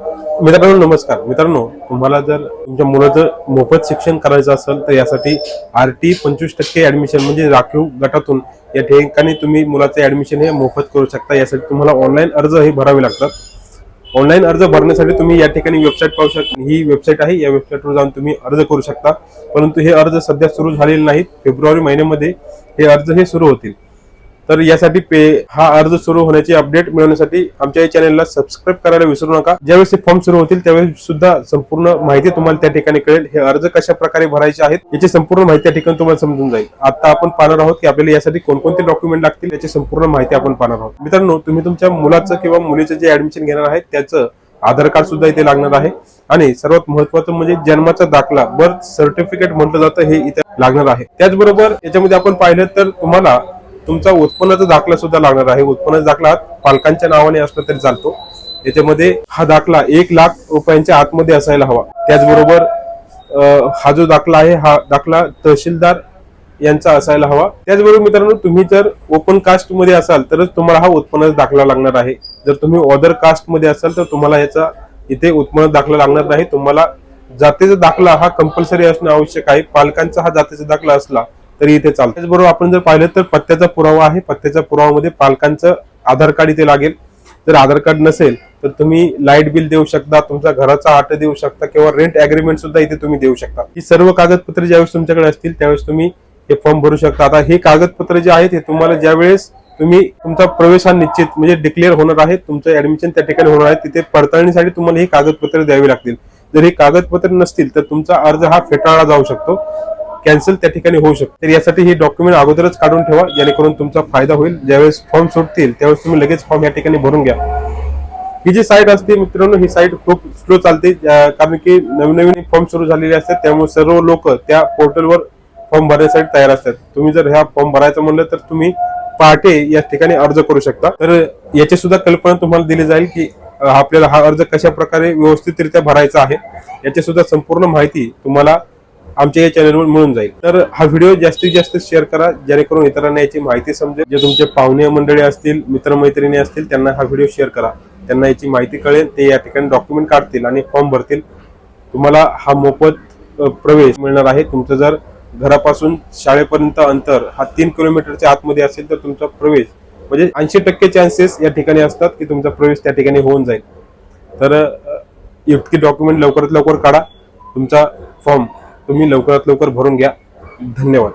मित्रांनो नमस्कार. मित्रांनो तुम्हाला जर तुमच्या मुलाचं मोफत शिक्षण करायचं असेल तर यासाठी आर टी पंचवीस टक्के ऍडमिशन म्हणजे राखीव गटातून या ठिकाणी तुम्ही मुलाचे ऍडमिशन हे मोफत करू शकता. यासाठी तुम्हाला ऑनलाईन अर्ज हे भरावे लागतात. ऑनलाईन अर्ज भरण्यासाठी तुम्ही या ठिकाणी वेबसाईट पाहू शकता ही वेबसाईट आहे. या वेबसाईटवर जाऊन तुम्ही अर्ज करू शकता. परंतु हे अर्ज सध्या सुरू झालेले नाहीत. फेब्रुवारी महिन्यामध्ये हे अर्ज हे सुरू होतील. तर यासाठी पे हा अर्ज सुरू होण्याची अपडेट मिळवण्यासाठी आमच्या या चॅनलला सबस्क्राईब करायला विसरू नका. ज्यावेळेस हे फॉर्म सुरू होतील त्यावेळेस सुद्धा संपूर्ण माहिती तुम्हाला त्या ठिकाणी कळेल. हे अर्ज कशा प्रकारे भरायचे आहेत याची संपूर्ण माहिती त्या ठिकाणी तुम्हाला समजून जाईल. आता आपण पाहणार आहोत की आपल्याला यासाठी कोणकोणते डॉक्युमेंट लागतील याची संपूर्ण माहिती आपण पाहणार आहोत. मित्रांनो तुम्ही तुमच्या मुलाचं किंवा मुलीचं जे ऍडमिशन घेणार आहे त्याचं आधार कार्ड सुद्धा इथे लागणार आहे. आणि सर्वात महत्वाचं म्हणजे जन्माचा दाखला बर्थ सर्टिफिकेट म्हटलं जातं हे इथे लागणार आहे. त्याचबरोबर याच्यामध्ये आपण पाहिलं तर तुम्हाला तुमचा उत्पन्नाचा दाखला सुद्धा लागणार आहे. उत्पन्नाचा दाखला पालकांच्या नावाने असला तरी चालतो. याच्यामध्ये हा दाखला एक लाख रुपयांच्या आतमध्ये असायला हवा. त्याचबरोबर हा जो दाखला आहे हा दाखला तहसीलदार यांचा असायला हवा. त्याचबरोबर मित्रांनो तुम्ही जर ओपन कास्टमध्ये असाल तरच तुम्हाला हा उत्पन्नाचा दाखला लागणार आहे. जर तुम्ही ऑदर कास्टमध्ये असाल तर तुम्हाला याचा इथे उत्पन्न दाखला लागणार नाही. तुम्हाला जातीचा दाखला हा कंपल्सरी असणं आवश्यक आहे. पालकांचा हा जातीचा दाखला असला तरी इथे चालतं. त्याचबरोबर आपण जर पाहिलं तर पत्त्याचा पुरावा आहे. पत्त्याच्या पुरावामध्ये पालकांचं आधार कार्ड इथे लागेल. जर आधार कार्ड नसेल तर तुम्ही लाइट बिल देऊ शकता तुमच्या घराचा आट देऊ शकता किंवा रेंट अग्रीमेंट सुद्धा इथे तुम्ही देऊ शकता. ही सर्व कागदपत्रे ज्यावेळेस तुमच्याकडे असतील त्यावेळेस तुम्ही हे फॉर्म भरू शकता. आता हे कागदपत्र जे आहेत हे तुम्हाला ज्यावेळेस तुम्ही तुमचा प्रवेश हा निश्चित म्हणजे डिक्लेअर होणार आहे तुमचं ऍडमिशन त्या ठिकाणी होणार आहे तिथे पडताळणीसाठी तुम्हाला हे कागदपत्र द्यावी लागतील. जर हे कागदपत्र नसतील तर तुमचा अर्ज हा फेटाळला जाऊ शकतो. कॅन्सल त्या ठिकाणी होऊ शकते. तर यासाठी हे डॉक्युमेंट अगोदरच काढून ठेवा जेणेकरून तुमचा फायदा होईल. ज्यावेळेस फॉर्म सुटतील त्यावेळेस तुम्ही लगेच फॉर्म या ठिकाणी भरून घ्या. ही जी साईट असते मित्रांनो ही साईट खूप स्लो चालते कारण की नवीन नवीन फॉर्म सुरू झालेले असतात त्यामुळे सर्व लोक त्या पोर्टलवर फॉर्म भरण्यासाठी तयार असतात. तुम्ही जर ह्या फॉर्म भरायचं म्हणलं तर तुम्ही पहाटे या ठिकाणी अर्ज करू शकता. तर याची सुद्धा कल्पना तुम्हाला दिली जाईल की आपल्याला हा अर्ज कशा प्रकारे व्यवस्थितरित्या भरायचा आहे याची सुद्धा संपूर्ण माहिती तुम्हाला आमच्या या चॅनलवर मिळून जाईल. तर हा व्हिडिओ जास्तीत जास्त शेअर करा जेणेकरून इतरांना याची माहिती समजेल. जे तुमचे पाहुणे मंडळी असतील मित्रमैत्रिणी असतील त्यांना हा व्हिडिओ शेअर करा. त्यांना याची माहिती कळेल ते या ठिकाणी डॉक्युमेंट काढतील आणि फॉर्म भरतील. तुम्हाला हा मोफत प्रवेश मिळणार आहे. तुमचं जर घरापासून शाळेपर्यंत अंतर हा तीन किलोमीटरच्या आतमध्ये असेल तर तुमचा प्रवेश म्हणजे ऐंशी टक्के चान्सेस या ठिकाणी असतात की तुमचा प्रवेश त्या ठिकाणी होऊन जाईल. तर इतकी डॉक्युमेंट लवकरात लवकर काढा. तुमचा फॉर्म तुम्ही लवकरात लवकर भरून घ्या. धन्यवाद.